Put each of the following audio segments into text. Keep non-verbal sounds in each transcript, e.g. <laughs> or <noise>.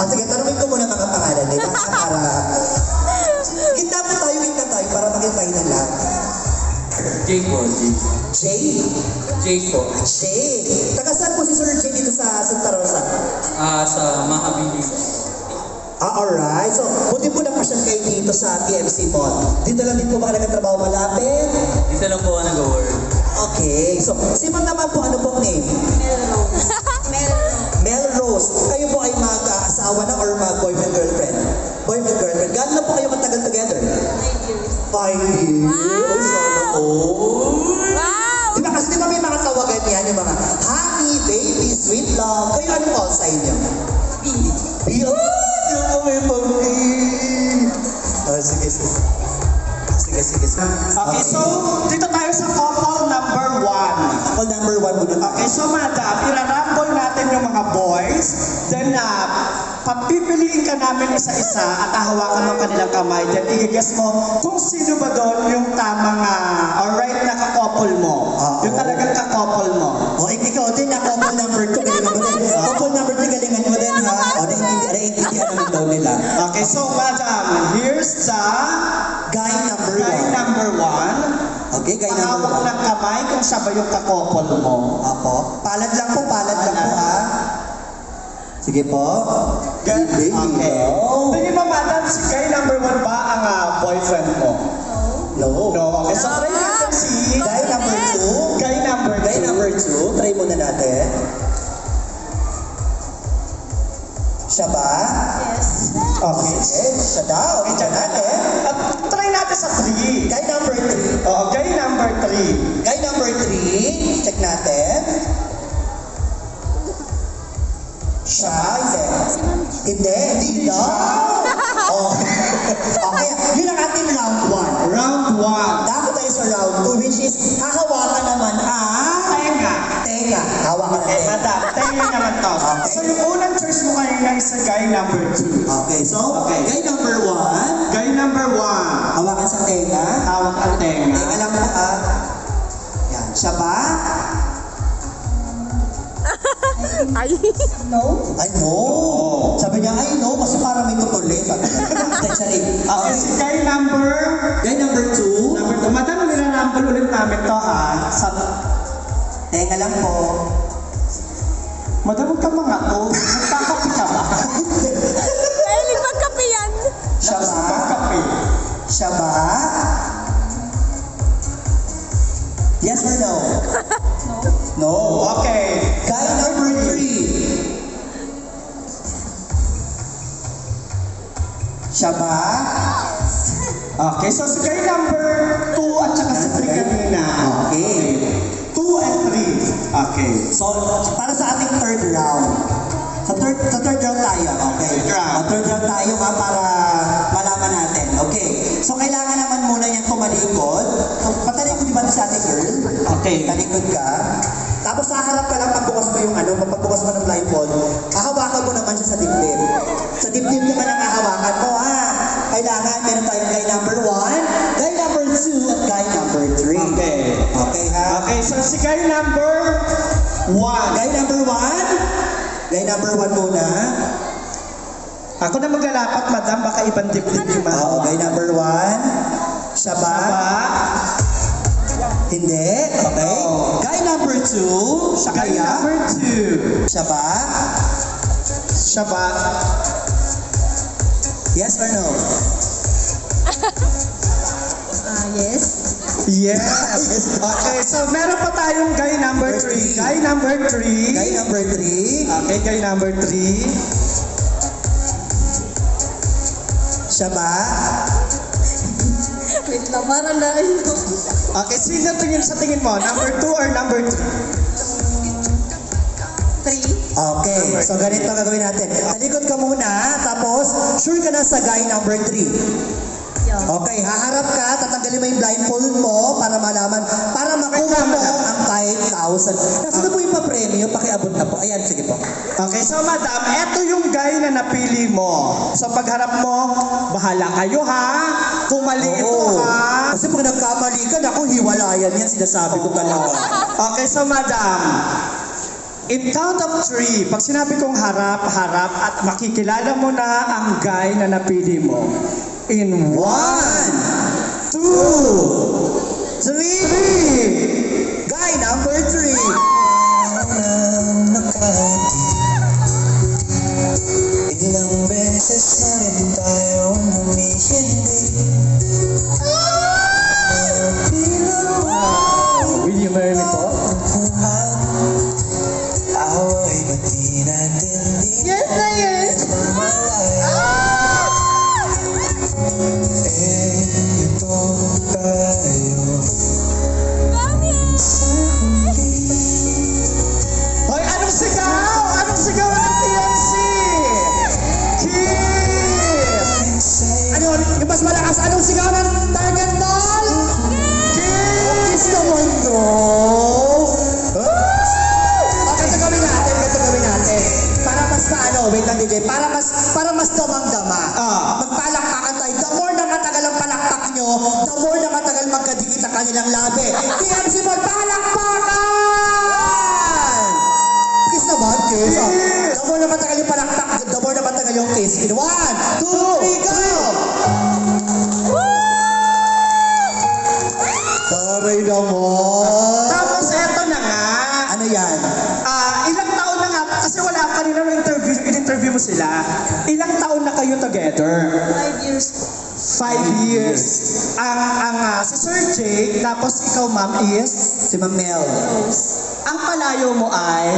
Ah, sige, tanongin ko muna mga pangalan nila para... Gitna po tayo, gitna tayo para makita ng lahat. Jay po, Jay. Jay. Jay po. Jay. Taga saan po si Sir Jay dito sa Santa Rosa? Ah, sa Mahabili. Ah, alright. So, buti po na pasyal kayo dito sa TMC Mall. Dito lang din po ba kayo nagtatrabaho malapit? Isa lang po ako nag-work. Okay. So, si Ma'am naman po, so madam, irarambol natin yung mga boys. Then, uh, papipiliin ka namin isa-isa at hahawakan mo kanilang kamay. Then, i-guess mo kung sino ba doon yung tamang, uh, alright na kakopol mo. Ah, yung oo. talagang kakopol mo. O, ik- ikaw din, couple number two, galingan mo din. Couple number three, galingan mo din, ha? O, naiintindihan naiintindihan naman daw nila. Okay, so madam, here's the Guy number guy one. number one. Okay, guy number Pahawak one. ng kamay kung siya ba yung kakopol mo. Apo. Palad lang po, palad lang po, ha? Sige po. Baby. Okay. Tingin mo, madam, si guy number one ba ang ah, boyfriend mo? No. No. Okay, so try natin si Guy number two. guy number Guy two. number two, try muna natin. Siya ba? Okay. Okay, siya daw. Okay, Ito dyan tenga naman to. So yung unang choice mo kanina is sa guy number two. Okay, so, Okay. guy number one, Guy number one. hawakan sa tenga. Hawak ang tenga. Tenga lang po ah. Yan, siya ba? Ay! Ay, no. Sabi niya, ay, no, kasi parang may tutuloy. Sabi niya. Sorry. Okay, si guy number Guy number two, number two. Madam, nilalambol ulit namin to ha. Sa, tenga lang po. Madam, huwag ka mga to. Nagkakapi ka ba? Ay, nagpagkape yan! Siya ba? Nagkakapi. Siya ba? Yes or <laughs> no? No. Okay. Guy number three. Siya ba? Okay, so si guy number 2 at saka si 3 kanina. Okay. 2 and 3. Okay. So, para third round. Sa third, sa third round tayo. Okay. Third round. Sa third round tayo ha, para malaman natin. Okay. So, kailangan naman muna yan tumalikod. Patalikod di ba sa ating girl? Okay. Talikod ka. Tapos haharap ka lang pagbukas mo yung ano, pagbukas mo ng blindfold, hahawakan mo naman siya sa dibdib. Sa dibdib naman ang hahawakan mo ha. Kailangan meron tayong guy number one, guy number two, at guy number three. Okay. Okay ha? Okay, so si guy number 1. Guy number one, guy number one muna. Ako na maglalapat, madam, baka ibang dibdib yung mga. Oo, guy number one. Siya ba? Ba? Hindi. Okay. Guy number two, siya Guy kaya? number 2. Siya ba? Siya ba? Yes or no? <laughs> Ah, yes. Yes. Okay, so meron pa tayong guy number 3. Guy number 3. Guy number three, Okay, guy number 3. siya ba? <laughs> Wait lang, parang na ito. Okay, sino tingin sa tingin mo? Number 2 or number 3? Three. Okay, so ganito ang gagawin natin. Talikod ka muna, tapos sure ka na sa guy number three. Yeah. Okay, haharap ka, tatanggalin mo yung blindfold mo para malaman, para makuha mo ang 5,000. Nasaan na po yung pa-premyo? Pakiabot na po. Ayan, sige po. Okay, so madam, eto yung guy na napili mo. So pagharap mo, bahala kayo ha. Kung mali ito Oo. ha. Kasi pag nagkamali ka, naku, hiwalayan yan, sinasabi ko talaga. Okay, so madam, In count of three, pag sinabi kong harap, harap, at makikilala mo na ang guy na napili mo. In one, two, Three! One, two, three, go! Taray naman. Tapos eto na nga. Ano yan? Ah, ilang taon na nga, kasi wala kanina nung interview, in-interview mo sila. Ilang taon na kayo together? Five years. Five years. Ang, ang ah, si Sir Jake, tapos ikaw ma'am is, Si Ma'am Mel. ang palayo mo ay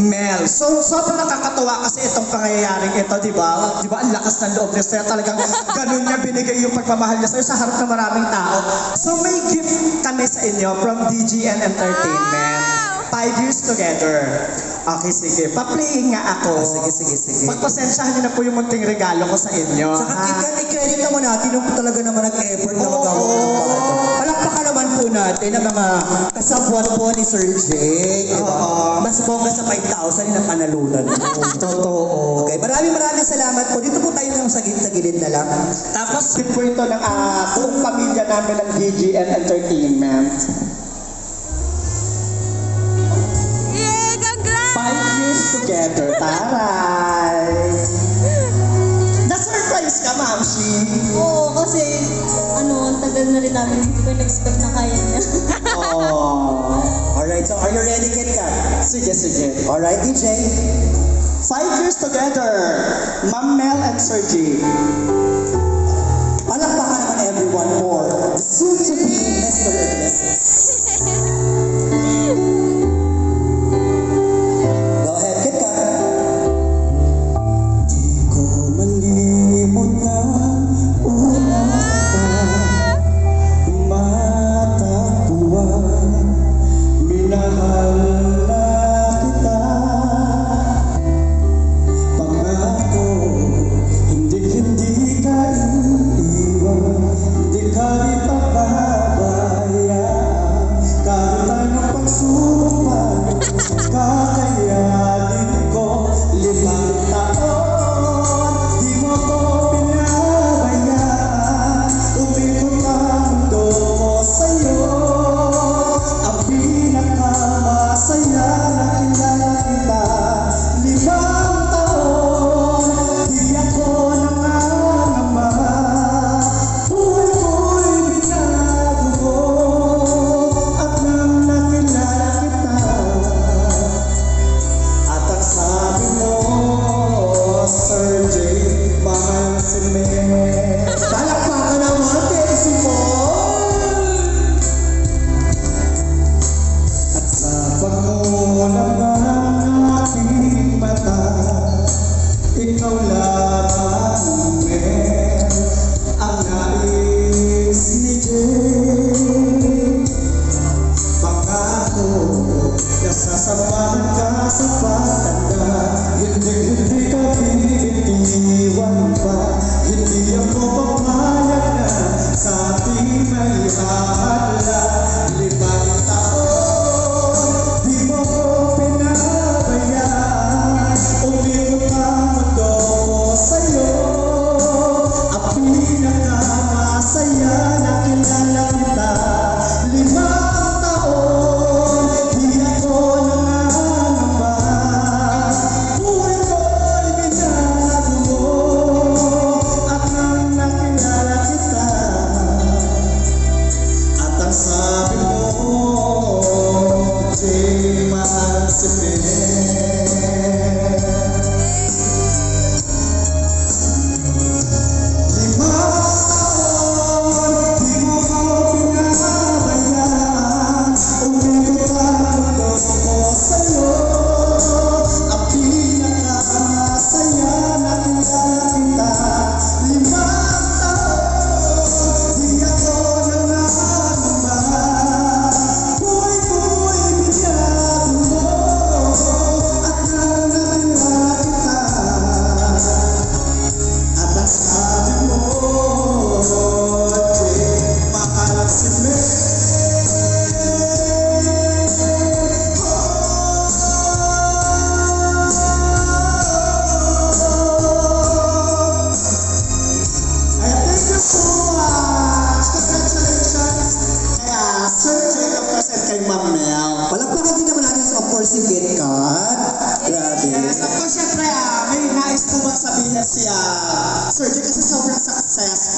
Mel. So, sobrang nakakatawa kasi itong pangyayaring ito, di ba? Di ba, ang lakas ng loob niya sa'yo. Talagang ganun niya binigay yung pagmamahal niya sa'yo sa harap ng maraming tao. So, may gift kami sa inyo from DGN Entertainment. Five years together. Okay, sige. Pa-playing nga ako. Ah, sige, sige, sige. Pagpasensyahan niyo na po yung munting regalo ko sa inyo. Saka ha? i- i-credit naman natin yung talaga naman nag-effort na Oo. magawa. Palakpakan naman po natin ang mga kasabwat po ni Sir Jake. Diba? Oo. Bongga sa 5,000 yung napanalunan mo. Totoo. Okay, maraming maraming salamat po. Dito po tayo ng sa, sa gilid na lang. Tapos, tip po ito ng ah, buong pamilya namin ng DGN Entertainment. Yay! Congrats! Five years together. Taray! Na-surprise ka, Ma'am Shi. Oo, kasi ano, ang tagal na rin namin hindi ko in-expect na kaya niya. Oh. Alright, so are you ready, Kit Kat? Sige, sige. Alright, DJ. Five years together. Ma'am Mel and Sir G. Palakpakan naman everyone for soon-to-be Mr. and Mrs. <laughs>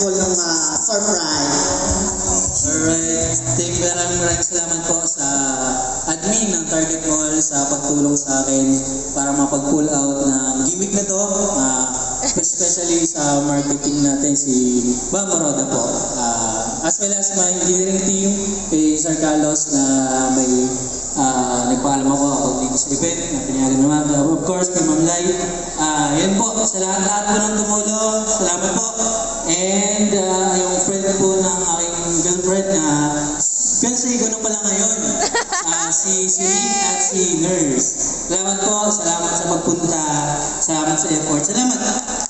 successful ng ah, surprise. Alright. Thank you maraming maraming salamat po sa admin ng Target Mall sa pagtulong sa akin para mapag-pull out ng gimmick na to. Ah, especially sa marketing natin si Bam Roda po. Ah, as well as my engineering team kay Sir Carlos na may ah, nagpaalam ako ako dito sa event na pinayagan naman. Of course, kay Ma'am Lai. Ah, yan po, sa lahat-lahat po ng tumulong, salamat po. And ah, yung friend po ng aking girlfriend na Fiancé ko na pala ngayon. Ah, si Lynn at si Nurse. Salamat po, salamat sa pagpunta, salamat sa effort. Salamat.